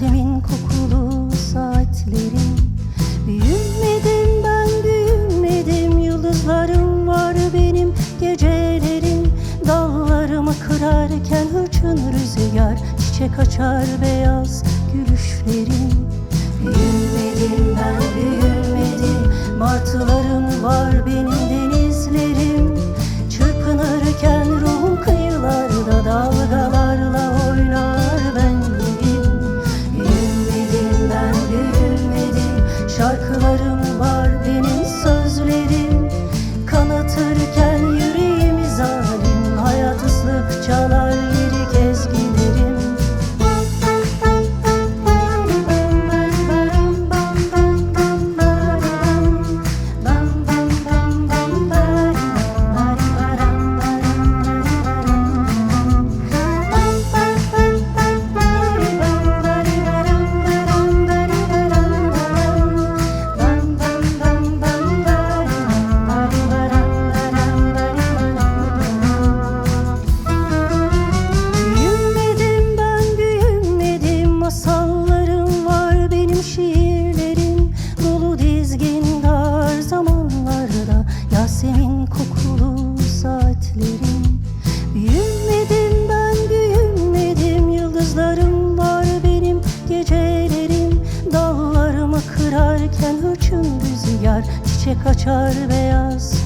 Yasemin kokulu saatlerim. Büyümedim ben büyümedim Yıldızlarım var benim gecelerim. Dallarımı kırarken hırçın rüzgar Çiçek açar beyaz gülüşlerim. Büyümedim ben büyümedim çiçek açar beyaz.